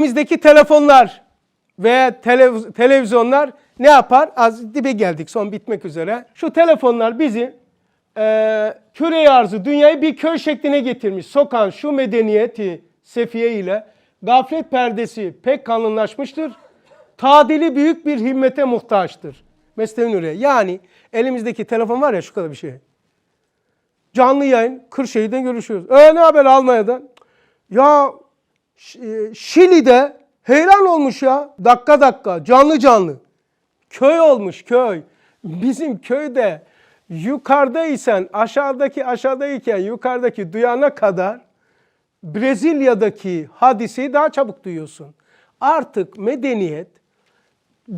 Elimizdeki telefonlar ve televiz- televizyonlar ne yapar? Az dibe geldik son bitmek üzere. Şu telefonlar bizi e, küre arzı dünyayı bir köy şekline getirmiş. Sokan şu medeniyeti sefiye ile gaflet perdesi pek kalınlaşmıştır. Tadili büyük bir himmete muhtaçtır. Mesnevi Nuriye. Yani elimizdeki telefon var ya şu kadar bir şey. Canlı yayın Kırşehir'den görüşüyoruz. E ne haber Almanya'dan? Ya Şili'de heyran olmuş ya. Dakika dakika canlı canlı. Köy olmuş köy. Bizim köyde yukarıdaysan aşağıdaki aşağıdayken yukarıdaki duyana kadar Brezilya'daki hadiseyi daha çabuk duyuyorsun. Artık medeniyet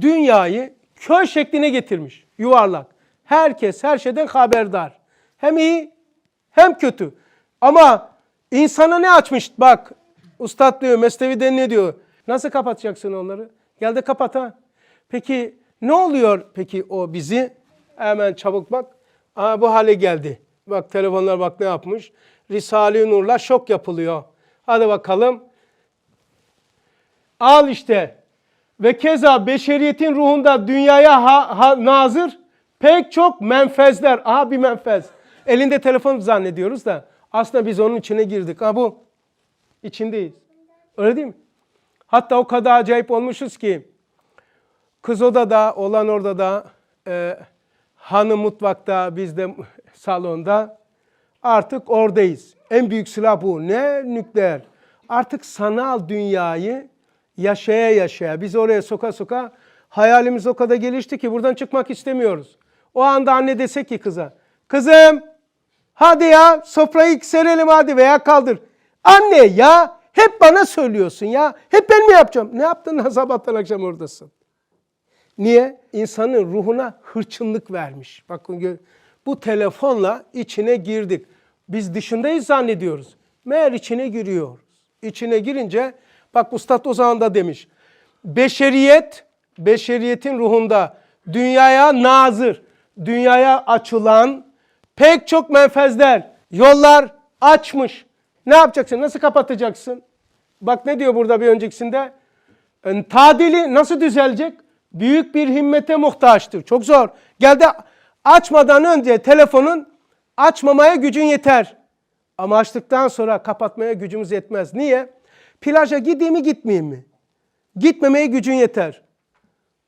dünyayı köy şekline getirmiş. Yuvarlak. Herkes her şeyden haberdar. Hem iyi hem kötü. Ama insana ne açmış? Bak ustad diyor, Mesnevi'de ne diyor? Nasıl kapatacaksın onları? Gel de kapat ha. Peki ne oluyor peki o bizi? Hemen çabuk bak. Aa, bu hale geldi. Bak telefonlar bak ne yapmış. Risale-i Nur'la şok yapılıyor. Hadi bakalım. Al işte. Ve keza beşeriyetin ruhunda dünyaya ha, ha- nazır pek çok menfezler. Aha bir menfez. Elinde telefon zannediyoruz da aslında biz onun içine girdik. Ha bu. İçindeyiz. Öyle değil mi? Hatta o kadar acayip olmuşuz ki kız odada, olan orada da, e, hanım mutfakta, biz de salonda artık oradayız. En büyük silah bu. Ne? Nükleer. Artık sanal dünyayı yaşaya yaşaya, biz oraya soka soka hayalimiz o kadar gelişti ki buradan çıkmak istemiyoruz. O anda anne dese ki kıza, kızım hadi ya sofrayı serelim hadi veya kaldır. Anne ya hep bana söylüyorsun ya. Hep ben mi yapacağım? Ne yaptın sabahtan akşam oradasın? Niye? İnsanın ruhuna hırçınlık vermiş. Bakın bu telefonla içine girdik. Biz dışındayız zannediyoruz. Meğer içine giriyoruz. İçine girince bak Ustad o zaman da demiş. Beşeriyet, beşeriyetin ruhunda dünyaya nazır, dünyaya açılan pek çok menfezler, yollar açmış. Ne yapacaksın? Nasıl kapatacaksın? Bak ne diyor burada bir öncekisinde? Tadili nasıl düzelecek? Büyük bir himmete muhtaçtır. Çok zor. Gel de açmadan önce telefonun açmamaya gücün yeter. Ama açtıktan sonra kapatmaya gücümüz yetmez. Niye? Plaja gideyim mi gitmeyeyim mi? Gitmemeye gücün yeter.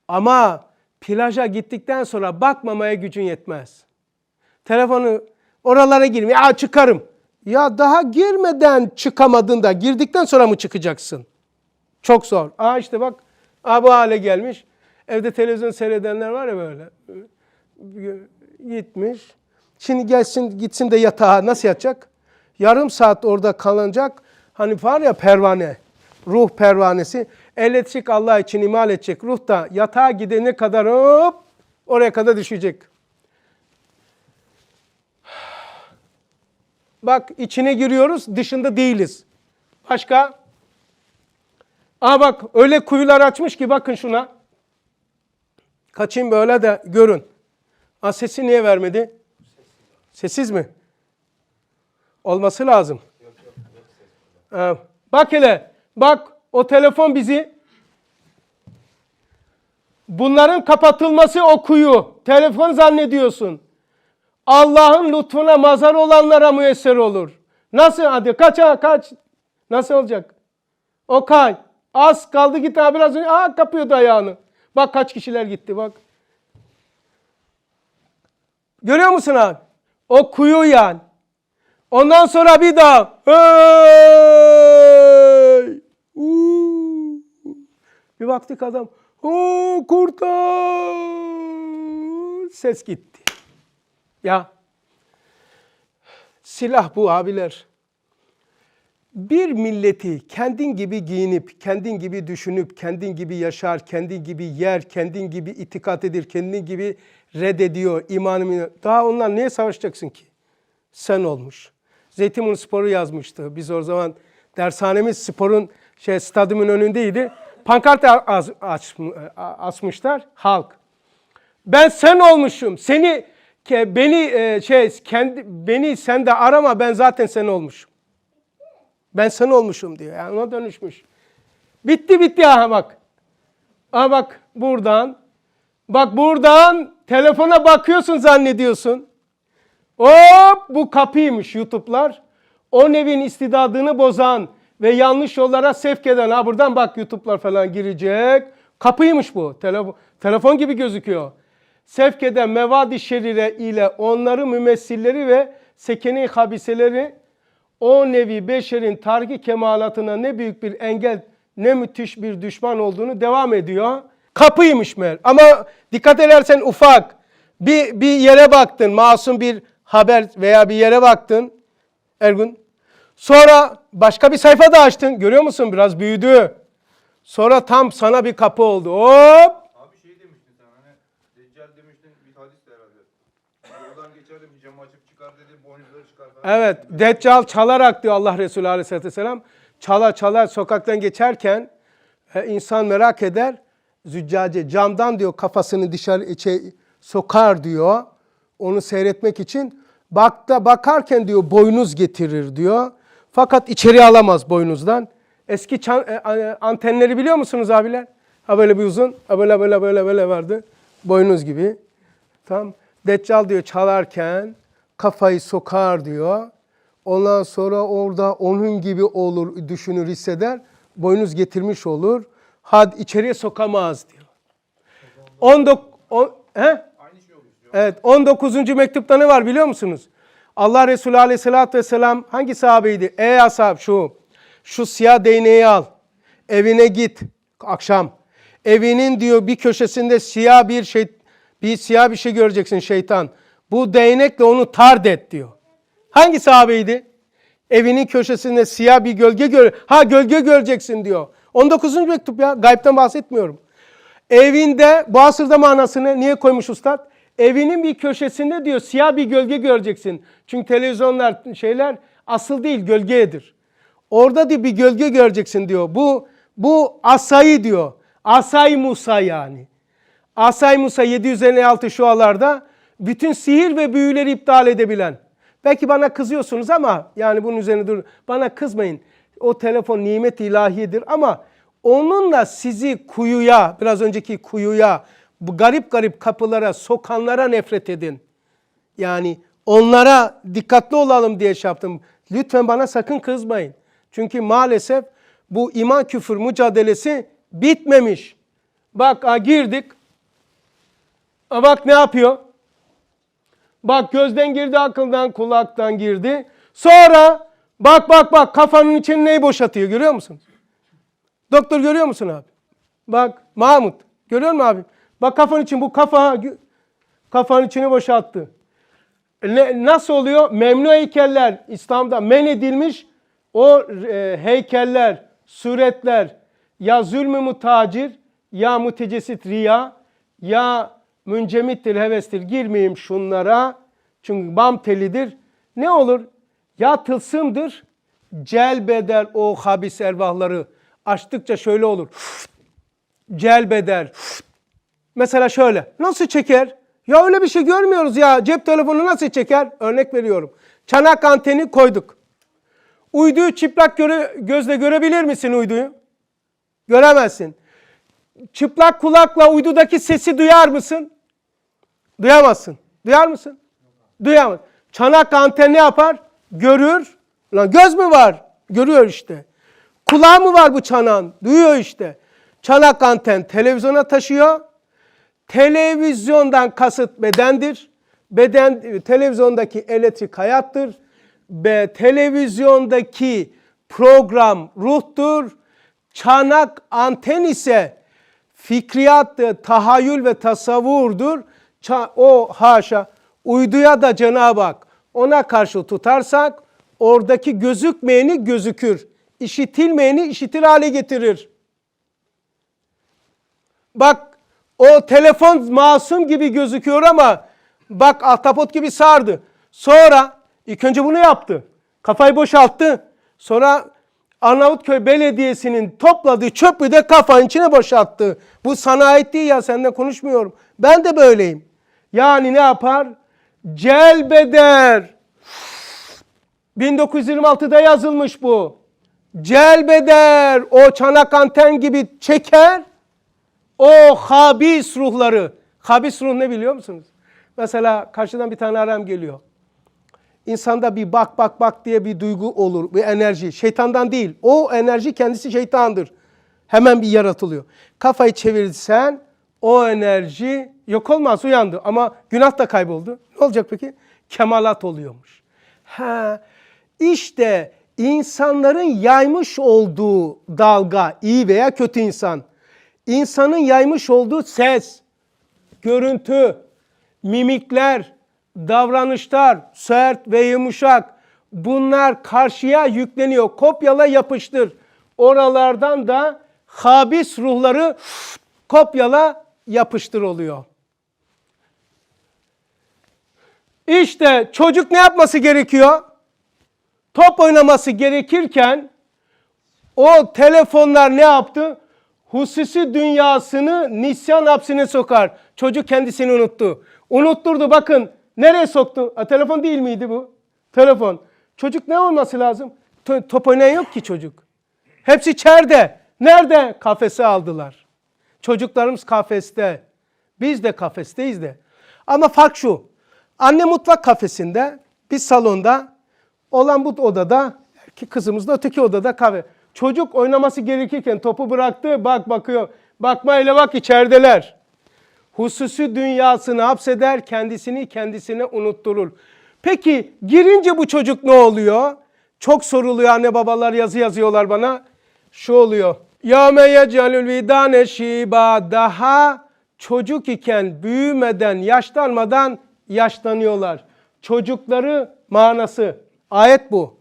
Ama plaja gittikten sonra bakmamaya gücün yetmez. Telefonu oralara girme. Ya çıkarım. Ya daha girmeden çıkamadın da girdikten sonra mı çıkacaksın? Çok zor. Aa işte bak aa bu hale gelmiş. Evde televizyon seyredenler var ya böyle. Gitmiş. Şimdi gelsin gitsin de yatağa nasıl yatacak? Yarım saat orada kalacak. Hani var ya pervane. Ruh pervanesi. Elektrik Allah için imal edecek. Ruh da yatağa gidene kadar hop oraya kadar düşecek. Bak içine giriyoruz, dışında değiliz. Başka? Aa bak öyle kuyular açmış ki bakın şuna. Kaçayım böyle de görün. Aa sesi niye vermedi? Sessiz mi? Olması lazım. Ee, bak hele. Bak o telefon bizi bunların kapatılması o kuyu. Telefon zannediyorsun. Allah'ın lütfuna mazhar olanlara müyesser olur. Nasıl hadi kaç ha kaç. Nasıl olacak? O kay. Az kaldı git ha biraz önce. Aa kapıyordu ayağını. Bak kaç kişiler gitti bak. Görüyor musun abi? O kuyu yani. Ondan sonra bir daha. Hey! Bir baktık adam. Oo, kurtar! Ses gitti. Ya silah bu abiler. Bir milleti kendin gibi giyinip, kendin gibi düşünüp, kendin gibi yaşar, kendin gibi yer, kendin gibi itikat edir, kendin gibi reddediyor imanımı. Daha onlar neye savaşacaksın ki? Sen olmuş. Zeytinburnu Sporu yazmıştı. Biz o zaman dershanemiz sporun şey stadyumun önündeydi. Pankart aç, asmışlar halk. Ben sen olmuşum. Seni ke, beni e, şey kendi beni sen de arama ben zaten sen olmuşum. Ben sen olmuşum diyor. Yani ona dönüşmüş. Bitti bitti aha bak. Aha bak buradan. Bak buradan telefona bakıyorsun zannediyorsun. Hop bu kapıymış YouTube'lar. O nevin istidadını bozan ve yanlış yollara sevk eden. Ha buradan bak YouTube'lar falan girecek. Kapıymış bu. Telefon, telefon gibi gözüküyor. Sevk eden mevadi şerire ile onların mümessilleri ve sekene-i habiseleri o nevi beşerin tarki kemalatına ne büyük bir engel ne müthiş bir düşman olduğunu devam ediyor. Kapıymış meğer. Ama dikkat edersen ufak bir, bir yere baktın masum bir haber veya bir yere baktın Ergun. Sonra başka bir sayfa da açtın. Görüyor musun? Biraz büyüdü. Sonra tam sana bir kapı oldu. Hop! Abi şey demiştin sen hani Deccal demiştin bir hadis de herhalde. Yoldan geçer de bir camı açıp çıkar dedi boynuzları çıkar falan. Evet, Deccal çalarak diyor Allah Resulü Aleyhisselatü Vesselam. Çala çala sokaktan geçerken e, insan merak eder. Züccace camdan diyor kafasını dışarı içe sokar diyor. Onu seyretmek için. Bakta bakarken diyor boynuz getirir diyor. Fakat içeri alamaz boynuzdan. Eski çan- e, antenleri biliyor musunuz abiler? Ha böyle bir uzun, ha böyle böyle böyle böyle vardı. Boynuz gibi. Tamam. Deccal diyor çalarken kafayı sokar diyor. Ondan sonra orada onun gibi olur, düşünür, hisseder. Boynuz getirmiş olur. Had içeriye sokamaz diyor. 19 on, he? Şey. Evet 19. mektupta ne var biliyor musunuz? Allah Resulü Aleyhisselatü Vesselam hangi sahabeydi? Ey ashab şu, şu siyah değneği al. Evine git akşam. Evinin diyor bir köşesinde siyah bir şey, bir siyah bir şey göreceksin şeytan. Bu değnekle onu tard et diyor. Hangi sahabeydi? Evinin köşesinde siyah bir gölge gör. Ha gölge göreceksin diyor. 19. mektup ya. Gaybden bahsetmiyorum. Evinde bu asırda manasını niye koymuş ustad? Evinin bir köşesinde diyor siyah bir gölge göreceksin. Çünkü televizyonlar şeyler asıl değil gölgedir. Orada diyor bir gölge göreceksin diyor. Bu bu asayı diyor. Asay Musa yani. Asay Musa 756 şualarda bütün sihir ve büyüleri iptal edebilen. Belki bana kızıyorsunuz ama yani bunun üzerine dur. Bana kızmayın. O telefon nimet ilahidir ama onunla sizi kuyuya, biraz önceki kuyuya, bu garip garip kapılara sokanlara nefret edin. Yani onlara dikkatli olalım diye şey yaptım. Lütfen bana sakın kızmayın. Çünkü maalesef bu iman küfür mücadelesi bitmemiş. Bak ha, girdik. Ha, bak ne yapıyor? Bak gözden girdi, akıldan, kulaktan girdi. Sonra bak bak bak kafanın içine neyi boşatıyor görüyor musun? Doktor görüyor musun abi? Bak Mahmut görüyor musun abi? Bak kafanın için bu kafa kafanın içini boşalttı. Ne, nasıl oluyor? Memnu heykeller İslam'da men edilmiş o e, heykeller, suretler ya zulmü mutacir ya mutecesit riya ya müncemittir hevestir girmeyeyim şunlara çünkü bam telidir. Ne olur? Ya tılsımdır celbeder o habis ervahları açtıkça şöyle olur. Celbeder. Mesela şöyle. Nasıl çeker? Ya öyle bir şey görmüyoruz ya. Cep telefonu nasıl çeker? Örnek veriyorum. Çanak anteni koyduk. Uyduyu çıplak göre, gözle görebilir misin uyduyu? Göremezsin. Çıplak kulakla uydudaki sesi duyar mısın? Duyamazsın. Duyar mısın? Duyamaz. Çanak anten ne yapar? Görür. Lan göz mü var? Görüyor işte. Kulağı mı var bu çanağın? Duyuyor işte. Çanak anten televizyona taşıyor. Televizyondan kasıt bedendir. Beden televizyondaki elektrik hayattır. Ve televizyondaki program ruhtur. Çanak anten ise fikriyattır, tahayyül ve tasavvurdur. O haşa uyduya da Cenab-ı Hak ona karşı tutarsak oradaki gözükmeyeni gözükür. işitilmeyeni işitir hale getirir. Bak o telefon masum gibi gözüküyor ama bak ahtapot gibi sardı. Sonra ilk önce bunu yaptı. Kafayı boşalttı. Sonra Arnavutköy Belediyesi'nin topladığı çöpü de kafanın içine boşalttı. Bu sana ait değil ya senden konuşmuyorum. Ben de böyleyim. Yani ne yapar? Celbeder. 1926'da yazılmış bu. celbeder, o çanak anten gibi çeker. O habis ruhları. Habis ruh ne biliyor musunuz? Mesela karşıdan bir tane aram geliyor. İnsanda bir bak bak bak diye bir duygu olur, bir enerji. Şeytandan değil. O enerji kendisi şeytandır. Hemen bir yaratılıyor. Kafayı çevirirsen o enerji yok olmaz uyandı ama günah da kayboldu. Ne olacak peki? Kemalat oluyormuş. Ha, işte insanların yaymış olduğu dalga, iyi veya kötü insan, insanın yaymış olduğu ses, görüntü, mimikler, davranışlar, sert ve yumuşak bunlar karşıya yükleniyor. Kopyala yapıştır. Oralardan da habis ruhları kopyala yapıştır oluyor. İşte çocuk ne yapması gerekiyor? Top oynaması gerekirken o telefonlar ne yaptı? Hususi dünyasını nisyan hapsine sokar. Çocuk kendisini unuttu. Unutturdu bakın. Nereye soktu? A, telefon değil miydi bu? Telefon. Çocuk ne olması lazım? To- top oynayan yok ki çocuk. Hepsi içeride. Nerede? Kafese aldılar. Çocuklarımız kafeste. Biz de kafesteyiz de. Ama fark şu. Anne mutfak kafesinde, biz salonda, olan bu odada, ki kızımız da öteki odada kahve. Çocuk oynaması gerekirken topu bıraktı, bak bakıyor. Bakmayla bak içerideler. Hususi dünyasını hapseder, kendisini kendisine unutturur. Peki girince bu çocuk ne oluyor? Çok soruluyor anne babalar yazı yazıyorlar bana. Şu oluyor. Ya me yecalül vidane şiba daha çocuk iken büyümeden, yaşlanmadan yaşlanıyorlar. Çocukları manası. Ayet bu.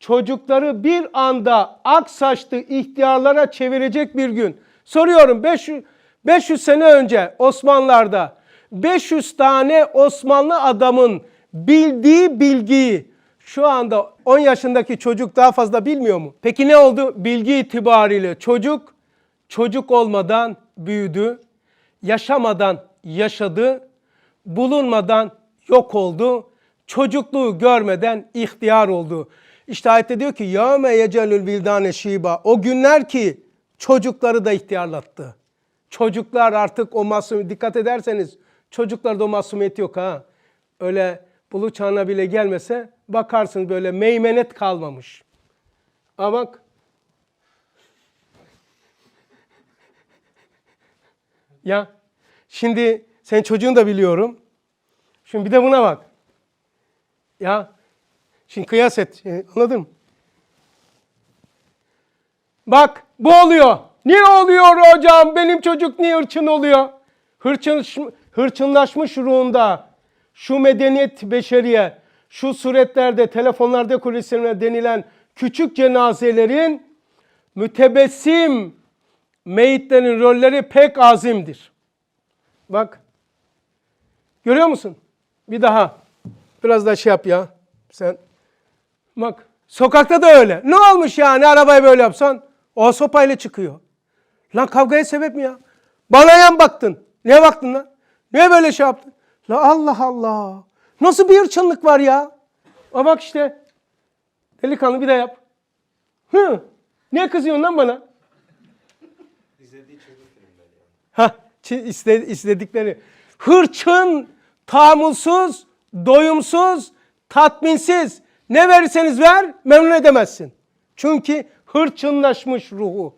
Çocukları bir anda ak saçlı ihtiyarlara çevirecek bir gün. Soruyorum 500, 500 sene önce Osmanlılar'da 500 tane Osmanlı adamın bildiği bilgiyi şu anda 10 yaşındaki çocuk daha fazla bilmiyor mu? Peki ne oldu? Bilgi itibariyle çocuk çocuk olmadan büyüdü, yaşamadan yaşadı, bulunmadan yok oldu, çocukluğu görmeden ihtiyar oldu. İşte ayette diyor ki ya me yecelül vildane şiba. O günler ki çocukları da ihtiyarlattı. Çocuklar artık o masum dikkat ederseniz çocuklarda o masumiyet yok ha. Öyle bulu çağına bile gelmese bakarsın böyle meymenet kalmamış. Ama bak Ya şimdi sen çocuğun da biliyorum. Şimdi bir de buna bak. Ya şimdi kıyas et. Şimdi Anladın mı? Bak bu oluyor. Niye oluyor hocam? Benim çocuk niye hırçın oluyor? Hırçın, hırçınlaşmış ruhunda şu medeniyet beşeriye, şu suretlerde, telefonlarda kulislerine denilen küçük cenazelerin mütebessim meyitlerin rolleri pek azimdir. Bak. Görüyor musun? Bir daha. Biraz daha şey yap ya. Sen. Bak. Sokakta da öyle. Ne olmuş yani arabayı böyle yapsan? O sopayla çıkıyor. Lan kavgaya sebep mi ya? Bana yan baktın. Niye baktın lan? Niye böyle şey yaptın? La Allah Allah. Nasıl bir hırçınlık var ya? Ama bak işte. Delikanlı bir de yap. Hı. Niye kızıyorsun lan bana? Ha, iste, istedikleri. Hırçın, tahammülsüz, doyumsuz, tatminsiz. Ne verirseniz ver, memnun edemezsin. Çünkü hırçınlaşmış ruhu.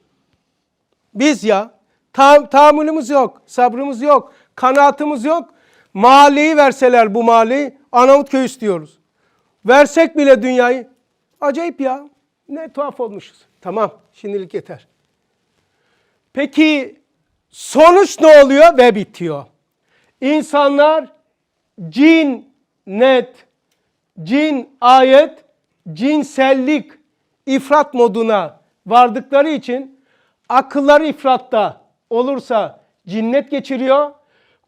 Biz ya, ta, tahammülümüz yok, sabrımız yok, kanaatimiz yok. Mahalleyi verseler bu mahalleyi, Arnavutköy istiyoruz. Versek bile dünyayı, acayip ya. Ne tuhaf olmuşuz. Tamam, şimdilik yeter. Peki sonuç ne oluyor ve bitiyor? İnsanlar cin net, cin ayet, cinsellik ifrat moduna vardıkları için akılları ifratta olursa cinnet geçiriyor.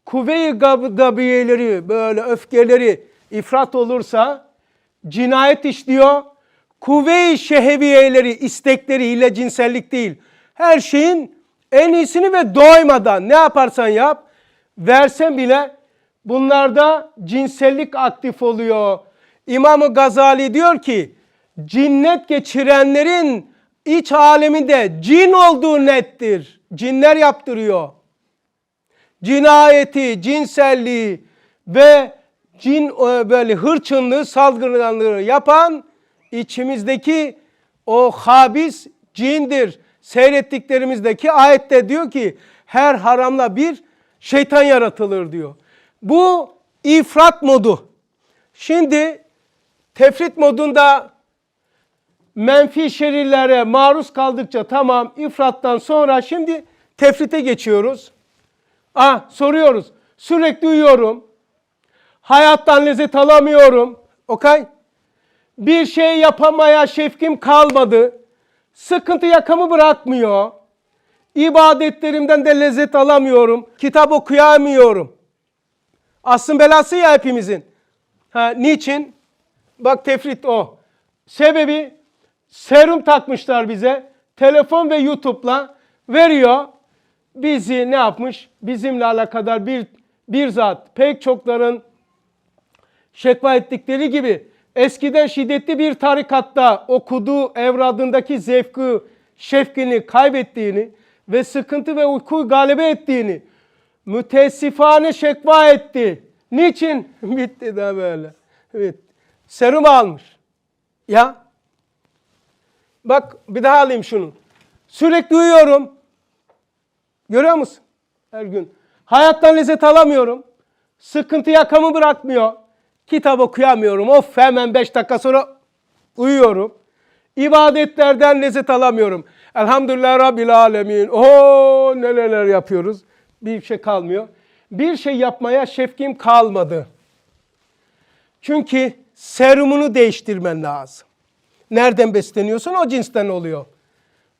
Kuvve-i gab- gabiyeleri böyle öfkeleri ifrat olursa cinayet işliyor. Kuvve-i şeheviyeleri, istekleri ile cinsellik değil. Her şeyin en iyisini ve doymadan ne yaparsan yap, versen bile bunlarda cinsellik aktif oluyor. İmam-ı Gazali diyor ki, cinnet geçirenlerin iç aleminde cin olduğu nettir. Cinler yaptırıyor. Cinayeti, cinselliği ve cin e, böyle hırçınlığı, saldırganlığı yapan içimizdeki o habis cindir. Seyrettiklerimizdeki ayette diyor ki her haramla bir şeytan yaratılır diyor. Bu ifrat modu. Şimdi tefrit modunda menfi şerirlere maruz kaldıkça tamam ifrattan sonra şimdi tefrite geçiyoruz. Ah soruyoruz. Sürekli uyuyorum. Hayattan lezzet alamıyorum. Okay? Bir şey yapamaya şefkim kalmadı. Sıkıntı yakamı bırakmıyor. İbadetlerimden de lezzet alamıyorum. Kitap okuyamıyorum. Aslın belası ya hepimizin. Ha, niçin? Bak tefrit o. Sebebi serum takmışlar bize. Telefon ve YouTube'la veriyor. Bizi ne yapmış? Bizimle alakadar bir, bir zat pek çokların şekva ettikleri gibi eskiden şiddetli bir tarikatta okuduğu evradındaki zevki, şefkini kaybettiğini ve sıkıntı ve uykuyu galebe ettiğini müteessifane şekva etti. Niçin? Bitti de böyle. Evet. Serum almış. Ya. Bak bir daha alayım şunu. Sürekli uyuyorum. Görüyor musun? Her gün. Hayattan lezzet alamıyorum. Sıkıntı yakamı bırakmıyor. Kitap okuyamıyorum. Of hemen 5 dakika sonra uyuyorum. İbadetlerden lezzet alamıyorum. Elhamdülillah Rabbil Alemin. Oo neler yapıyoruz. Bir şey kalmıyor. Bir şey yapmaya şefkim kalmadı. Çünkü serumunu değiştirmen lazım. Nereden besleniyorsun o cinsten oluyor.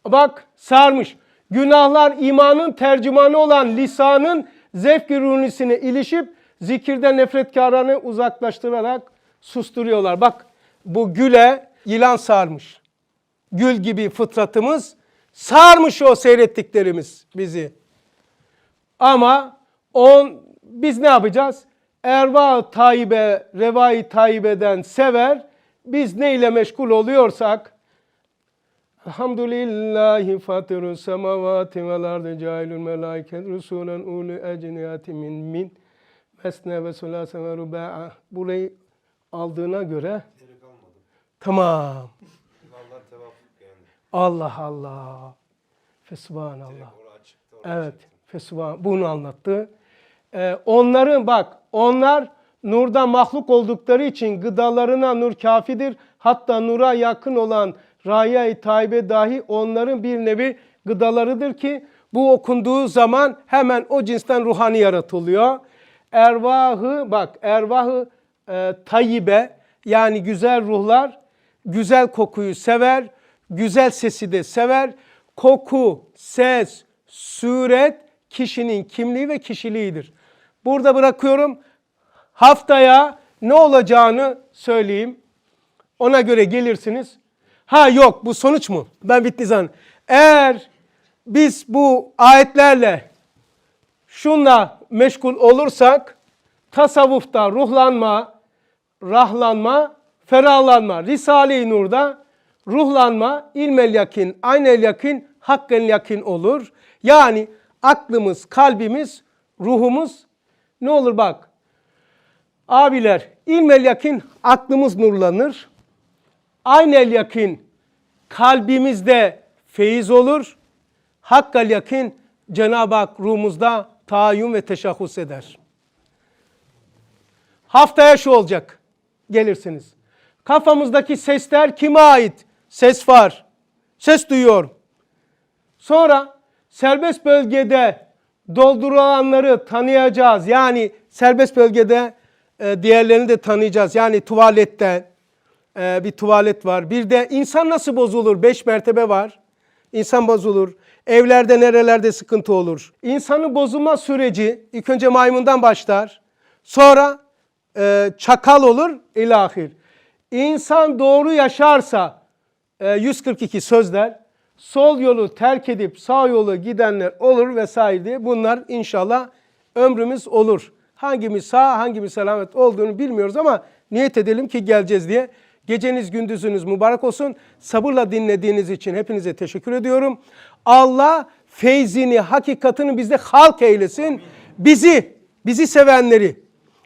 Bak sarmış. Günahlar imanın tercümanı olan lisanın zevk-i ruhunisine ilişip zikirden nefretkarını uzaklaştırarak susturuyorlar. Bak bu güle yılan sarmış. Gül gibi fıtratımız sarmış o seyrettiklerimiz bizi. Ama on biz ne yapacağız? Erva tayyibe, revai tayyibeden sever. Biz ne ile meşgul oluyorsak Elhamdülillahi fatiru semavati vel ardı cailül melaiket rusulen ulu ecniyati min min mesne ve sulase ve ruba'a. Burayı aldığına göre tamam. Allah. Allah Allah. Fesubhanallah. Evet. Fesubhan bunu anlattı. Ee, onların bak onlar nurda mahluk oldukları için gıdalarına nur kafidir. Hatta nura yakın olan raya-i tayyibe dahi onların bir nevi gıdalarıdır ki bu okunduğu zaman hemen o cinsten ruhani yaratılıyor. Ervahı bak ervahı e, tayyibe yani güzel ruhlar güzel kokuyu sever, güzel sesi de sever. Koku, ses, suret kişinin kimliği ve kişiliğidir. Burada bırakıyorum. Haftaya ne olacağını söyleyeyim. Ona göre gelirsiniz. Ha yok bu sonuç mu? Ben bitti zan. Eğer biz bu ayetlerle şunla meşgul olursak tasavvufta ruhlanma, rahlanma, ferahlanma, Risale-i Nur'da ruhlanma, ilmel yakin, aynel yakin, hakkel yakin olur. Yani aklımız, kalbimiz, ruhumuz ne olur bak. Abiler, ilmel yakin aklımız nurlanır. Aynel yakin kalbimizde feyiz olur. Hakkal yakin Cenab-ı Hak ruhumuzda tahayyün ve teşahhus eder. Haftaya şu olacak. Gelirsiniz. Kafamızdaki sesler kime ait? Ses var. Ses duyuyor. Sonra serbest bölgede doldurulanları tanıyacağız. Yani serbest bölgede e, diğerlerini de tanıyacağız. Yani tuvalette e, bir tuvalet var. Bir de insan nasıl bozulur? Beş mertebe var. İnsan bozulur. Evlerde nerelerde sıkıntı olur. İnsanın bozulma süreci ilk önce maymundan başlar. Sonra e, çakal olur ilahir. İnsan doğru yaşarsa e, 142 sözler sol yolu terk edip sağ yolu gidenler olur vesaire diye bunlar inşallah ömrümüz olur. Hangimiz sağ hangimiz selamet olduğunu bilmiyoruz ama niyet edelim ki geleceğiz diye. Geceniz gündüzünüz mübarek olsun. Sabırla dinlediğiniz için hepinize teşekkür ediyorum. Allah feyzini, hakikatini bizde halk eylesin. Bizi, bizi sevenleri,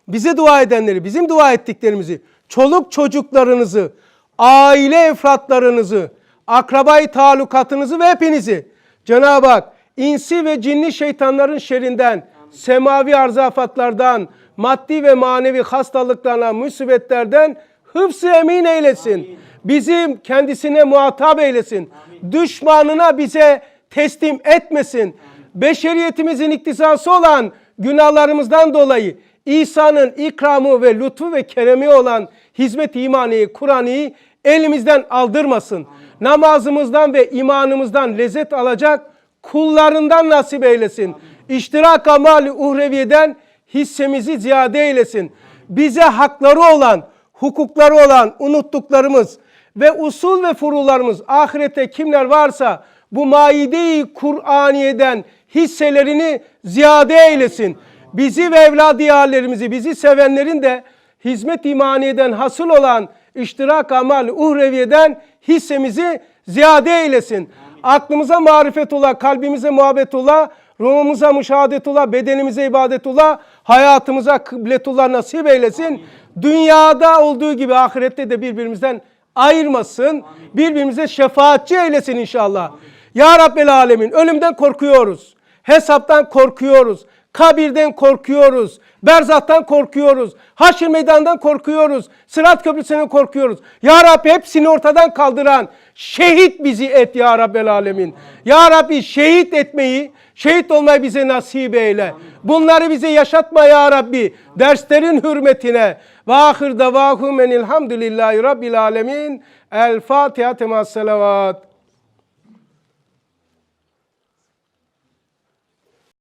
bize dua edenleri, bizim dua ettiklerimizi, çoluk çocuklarınızı, aile efratlarınızı, akrabayı talukatınızı ve hepinizi Cenab-ı Hak insi ve cinli şeytanların şerinden, semavi arzafatlardan, maddi ve manevi hastalıklardan, musibetlerden hıfzı emin eylesin. Bizim kendisine muhatap eylesin. Düşmanına bize teslim etmesin. Beşeriyetimizin iktisası olan günahlarımızdan dolayı İsa'nın ikramı ve lütfu ve keremi olan hizmet imaniyi, Kur'an'ı elimizden aldırmasın. Namazımızdan ve imanımızdan lezzet alacak kullarından nasip eylesin. İştirak amali uhreviyeden hissemizi ziyade eylesin. Bize hakları olan, hukukları olan unuttuklarımız ve usul ve furularımız ahirette kimler varsa bu maide-i Kur'aniye'den hisselerini ziyade eylesin. Bizi ve evladı yerlerimizi, bizi sevenlerin de hizmet imaniyeden hasıl olan iştirak amal uhreviyeden hissemizi ziyade eylesin. Aklımıza marifet ola, kalbimize muhabbet ola, ruhumuza müşahadet ola, bedenimize ibadet ola, hayatımıza kıbletullah nasip eylesin. Dünyada olduğu gibi ahirette de birbirimizden ayırmasın. Birbirimize şefaatçi eylesin inşallah. Ya Rabbel Alemin ölümden korkuyoruz. Hesaptan korkuyoruz. Kabirden korkuyoruz. Berzattan korkuyoruz. Haşr meydanından korkuyoruz. Sırat köprüsünden korkuyoruz. Ya Rabbi hepsini ortadan kaldıran şehit bizi et ya Rabbel Alemin. Ya Rabbi şehit etmeyi, şehit olmayı bize nasip eyle. Bunları bize yaşatma ya Rabbi. Derslerin hürmetine. Ve ahir davahum enilhamdülillahi rabbil alemin. El Fatiha temas selavat.